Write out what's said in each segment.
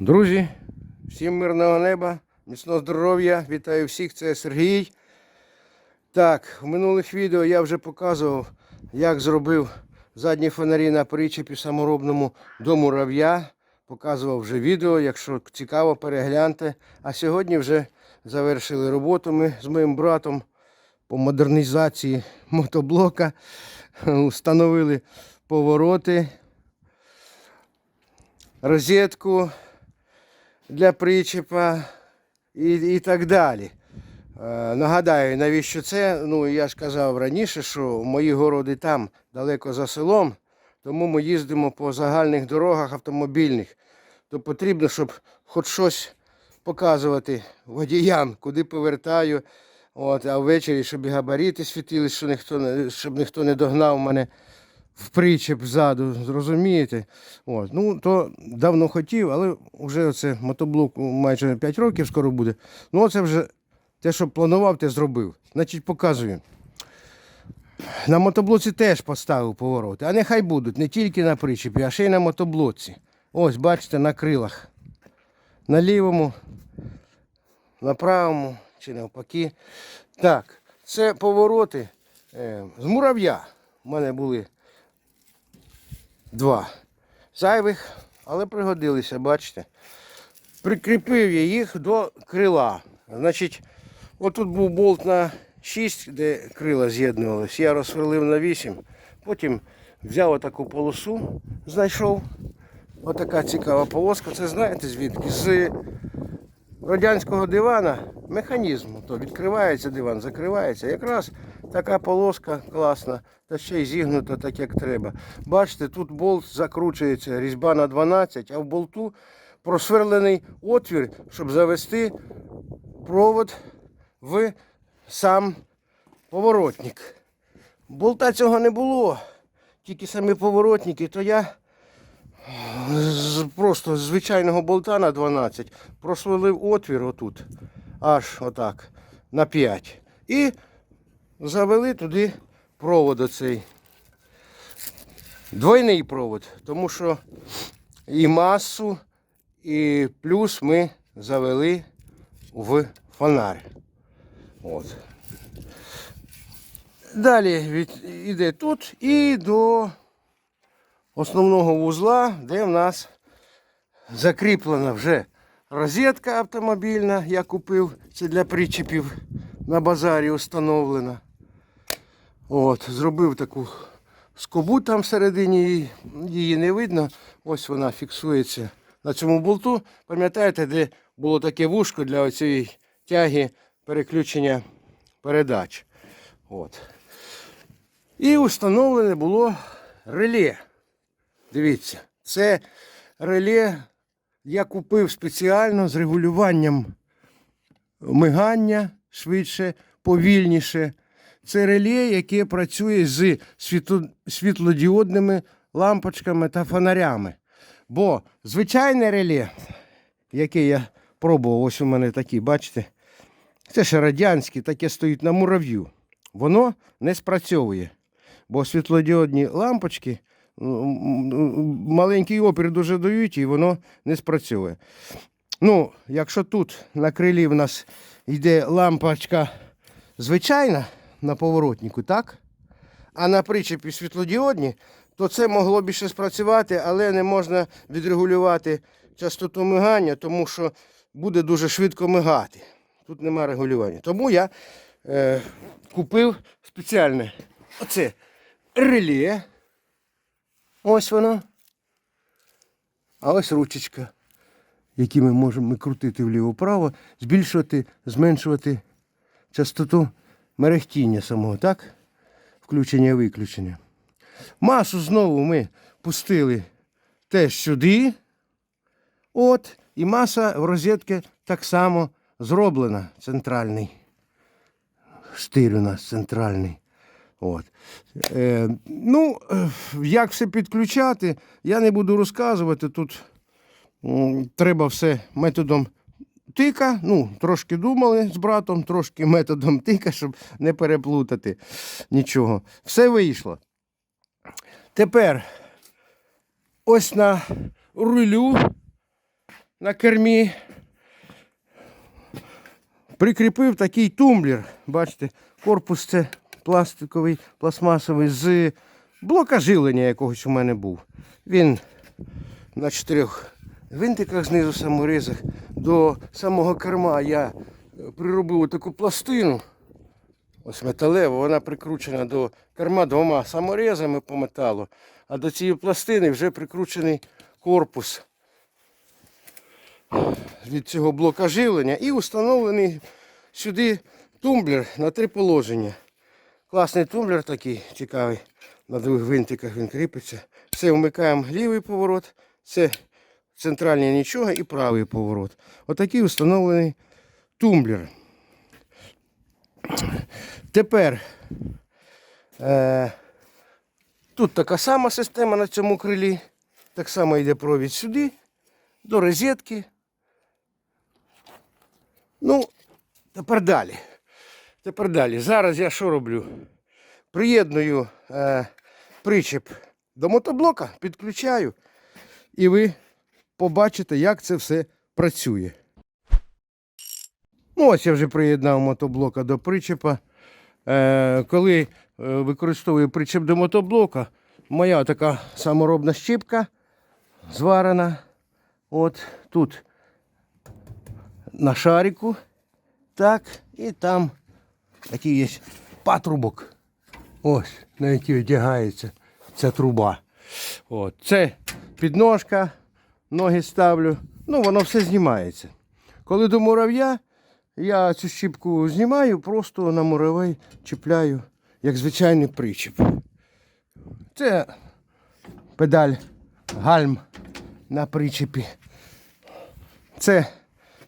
Друзі, всім мирного неба, міцного здоров'я, вітаю всіх, це Сергій. Так, в минулих відео я вже показував, як зробив задні фонарі на причепі саморобному до мурав'я. Показував вже відео, якщо цікаво, перегляньте. А сьогодні вже завершили роботу ми з моїм братом по модернізації мотоблока. Встановили повороти, розетку для причепа і, і так далі. Е, нагадаю, навіщо це? Ну, я ж казав раніше, що мої городи там, далеко за селом, тому ми їздимо по загальних дорогах автомобільних. То потрібно, щоб хоч щось показувати водіям, куди повертаю. От, а ввечері, щоб і габарити світили, що ніхто щоб ніхто не догнав мене в причеп ззаду, зрозумієте? От. Ну, то давно хотів, але вже це мотоблок майже 5 років скоро буде. Ну, це вже те, що планував, те зробив. Значить, показую. На мотоблоці теж поставив повороти, а нехай будуть не тільки на причепі, а ще й на мотоблоці. Ось, бачите, на крилах. На лівому, на правому чи навпаки. Так, це повороти е, з мурав'я. У мене були два зайвих, але пригодилися, бачите. Прикріпив я їх до крила. Значить, отут був болт на 6, де крила з'єднувалися. Я розсверлив на 8. Потім взяв отаку полосу, знайшов. Отака цікава полоска. Це знаєте звідки? З радянського дивана механізм. То відкривається диван, закривається. Якраз така полоска класна, та ще й зігнута так, як треба. Бачите, тут болт закручується, різьба на 12, а в болту просверлений отвір, щоб завести провод в сам поворотник. Болта цього не було, тільки самі поворотники, то я просто з звичайного болта на 12 просверлив отвір отут, аж отак, на 5. І завели туди провод оцей. Двойний провод, тому що і масу, і плюс ми завели в фонарь. От. Далі від, іде тут і до основного вузла, де в нас закріплена вже розетка автомобільна, я купив, це для причепів на базарі встановлена. От, зробив таку скобу там всередині, її- не видно. Ось вона фіксується на цьому болту. Пам'ятаєте, де було таке вушко для цієї тяги переключення передач. От. І встановлене було реле. Дивіться, це реле я купив спеціально з регулюванням мигання швидше, повільніше. Це реле, яке працює з світлодіодними лампочками та фонарями. Бо звичайне реле, яке я пробував, ось у мене такі, бачите, це ще радянське, таке стоїть на мурав'ю. Воно не спрацьовує. Бо світлодіодні лампочки м, маленький опір дуже дають і воно не спрацьовує. Ну, якщо тут на крилі в нас йде лампочка звичайна на поворотнику, так? А на причепі світлодіодні, то це могло б ще спрацювати, але не можна відрегулювати частоту мигання, тому що буде дуже швидко мигати. Тут нема регулювання. Тому я е, купив спеціальне оце реле. Ось воно. А ось ручечка, які ми можемо крутити вліво-право, збільшувати, зменшувати частоту мерехтіння самого, так? Включення-виключення. Масу знову ми пустили теж сюди. От, і маса в розетки так само зроблена. Центральний. Штир у нас центральний. От. Е, ну, як все підключати, я не буду розказувати. Тут треба все методом тика. Ну, трошки думали з братом, трошки методом тика, щоб не переплутати нічого. Все вийшло. Тепер ось на рулю на кермі прикріпив такий тумблер. Бачите, корпус це пластиковий, пластмасовий з блока жилення якогось у мене був. Він на чотирьох гвинтиках знизу саморізах. До самого керма я приробив таку пластину. Ось металева, вона прикручена до керма двома саморезами по металу, а до цієї пластини вже прикручений корпус від цього блока живлення і встановлений сюди тумблер на три положення. Класний тумблер такий цікавий. На двох гвинтиках він кріпиться. Це вмикаємо лівий поворот, це центральний нічого і правий поворот. Отакий встановлений тумблер. Тепер е, тут така сама система на цьому крилі. Так само йде провід сюди, до розетки. Ну, тепер далі. Тепер далі. Зараз я що роблю? Приєдную е, причеп до мотоблока, підключаю, і ви побачите, як це все працює. Ну, ось я вже приєднав мотоблока до причепа. Е, коли е, використовую причеп до мотоблока, моя така саморобна щіпка зварена. От тут на шарику. Так, і там такий є патрубок. Ось, на який одягається ця труба. От, це підножка, ноги ставлю. Ну, воно все знімається. Коли до мурав'я, я цю щіпку знімаю, просто на муравей чіпляю, як звичайний причіп. Це педаль гальм на причепі. Це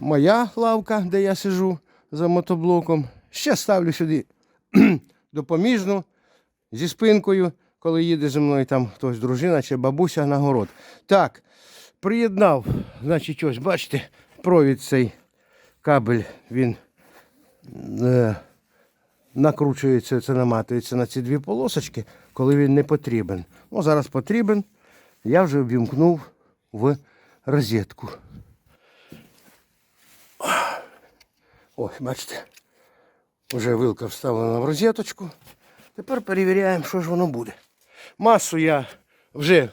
моя лавка, де я сижу за мотоблоком. Ще ставлю сюди допоміжну зі спинкою, коли їде зі мною там хтось, дружина чи бабуся на город. Так, приєднав, значить, ось, бачите, провід цей кабель, він е, накручується, це наматується на ці дві полосочки, коли він не потрібен. Ну, зараз потрібен. Я вже ввімкнув в розетку. Ось, бачите, вже вилка вставлена в розеточку. Тепер перевіряємо, що ж воно буде. Масу я вже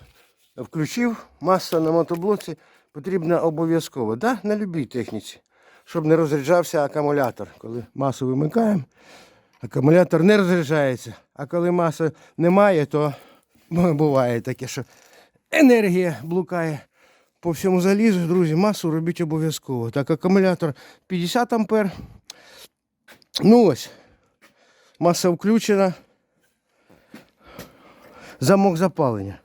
включив. Маса на мотоблоці потрібна обов'язково. Да? На будь-якій техніці. Щоб не розряджався акумулятор. Коли масу вимикаємо, акумулятор не розряджається. А коли маси немає, то буває таке, що енергія блукає по всьому залізу, друзі, масу робіть обов'язково. Так, акумулятор 50 ампер. Ну ось, маса включена. Замок запалення.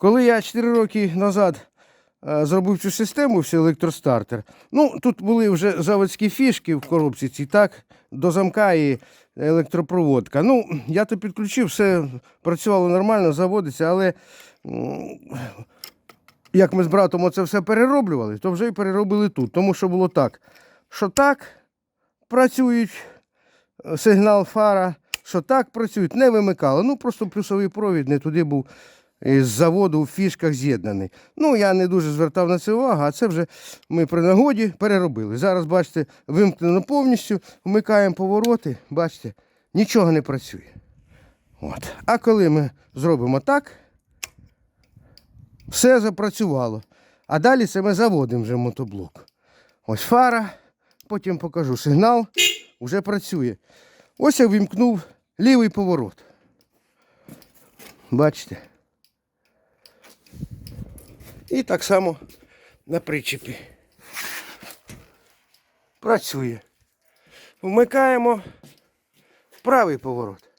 Коли я 4 роки назад е, зробив цю систему, всі електростартер, ну тут були вже заводські фішки в коробці, ці так, до замка і електропроводка. Ну, я то підключив, все працювало нормально, заводиться, але як ми з братом оце все перероблювали, то вже і переробили тут. Тому що було так, що так працюють е, сигнал фара, що так працюють, не вимикали. Ну просто плюсовий провід не туди був із заводу в фішках з'єднаний. Ну, я не дуже звертав на це увагу, а це вже ми при нагоді переробили. Зараз, бачите, вимкнено повністю, вмикаємо повороти, бачите, нічого не працює. От. А коли ми зробимо так, все запрацювало. А далі це ми заводимо вже мотоблок. Ось фара, потім покажу сигнал, вже працює. Ось я вімкнув лівий поворот. Бачите? І так само на причепі. Працює. Вмикаємо правий поворот.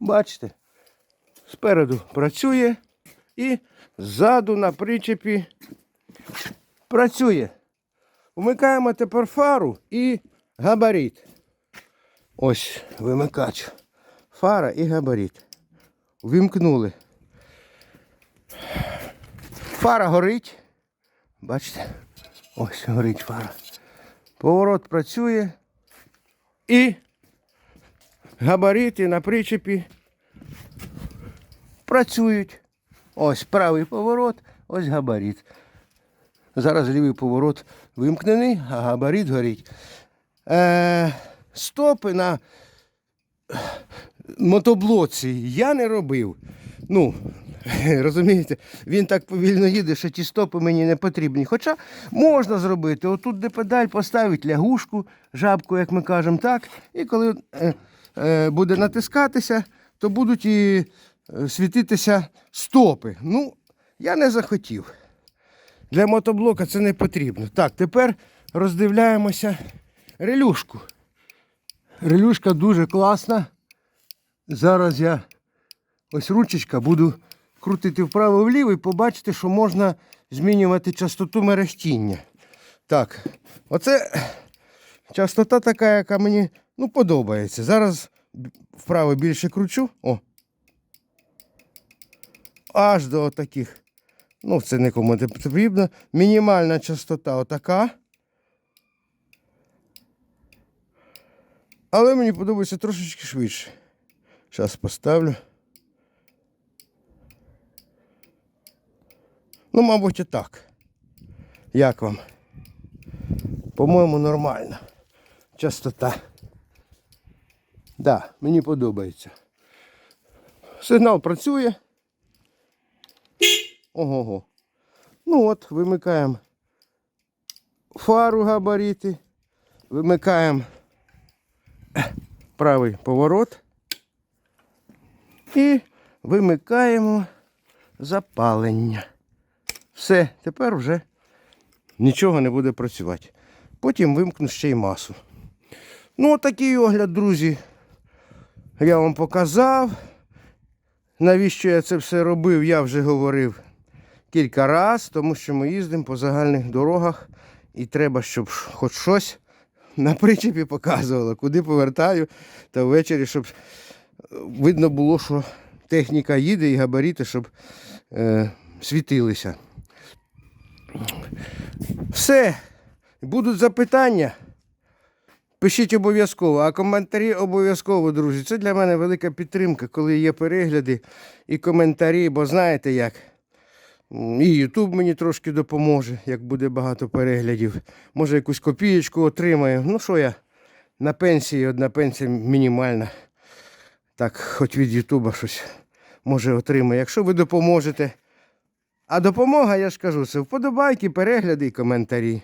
Бачите? Спереду працює і ззаду на причепі працює. Вмикаємо тепер фару і габарит. Ось вимикач. Фара і габарит. Вимкнули. Фара горить. Бачите? Ось горить фара. Поворот працює. І габарити на причепі працюють. Ось правий поворот, ось габарит. Зараз лівий поворот вимкнений, а габарит горить. Е, стопи на мотоблоці я не робив. Ну, розумієте, він так повільно їде, що ті стопи мені не потрібні. Хоча можна зробити. Отут, де педаль, поставити лягушку, жабку, як ми кажемо, так. І коли е, е, буде натискатися, то будуть і е, світитися стопи. Ну, я не захотів. Для мотоблока це не потрібно. Так, тепер роздивляємося релюшку. Релюшка дуже класна. Зараз я ось ручечка буду крутити вправо-вліво і побачите, що можна змінювати частоту мерехтіння. Так, оце частота така, яка мені ну, подобається. Зараз вправо більше кручу. О. Аж до таких. Ну, це нікому не потрібно. Мінімальна частота отака. Але мені подобається трошечки швидше. Зараз поставлю. Ну, мабуть, і так. Як вам? По-моєму, нормально. Частота. Да, мені подобається. Сигнал працює. Ого-го. Ну от, вимикаємо фару габарити. Вимикаємо правий поворот. І вимикаємо запалення. Все, тепер вже нічого не буде працювати. Потім вимкну ще й масу. Ну, такий огляд, друзі. Я вам показав. Навіщо я це все робив, я вже говорив кілька разів, тому що ми їздимо по загальних дорогах і треба, щоб хоч щось на причепі показувало, куди повертаю, та ввечері, щоб видно було, що техніка їде і габарити, щоб е, світилися. Все. Будуть запитання. Пишіть обов'язково, а коментарі обов'язково, друзі. Це для мене велика підтримка, коли є перегляди і коментарі, бо знаєте як. І Ютуб мені трошки допоможе, як буде багато переглядів. Може якусь копієчку отримаю. Ну що я на пенсії, одна пенсія мінімальна. Так, хоч від Ютуба щось може отримаю. Якщо ви допоможете. А допомога, я ж кажу, це вподобайки, перегляди і коментарі.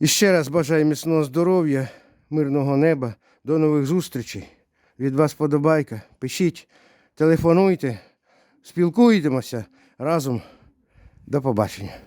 І ще раз бажаю міцного здоров'я, мирного неба. До нових зустрічей. Від вас подобайка. Пишіть, телефонуйте, спілкуйтемося разом. До побачення.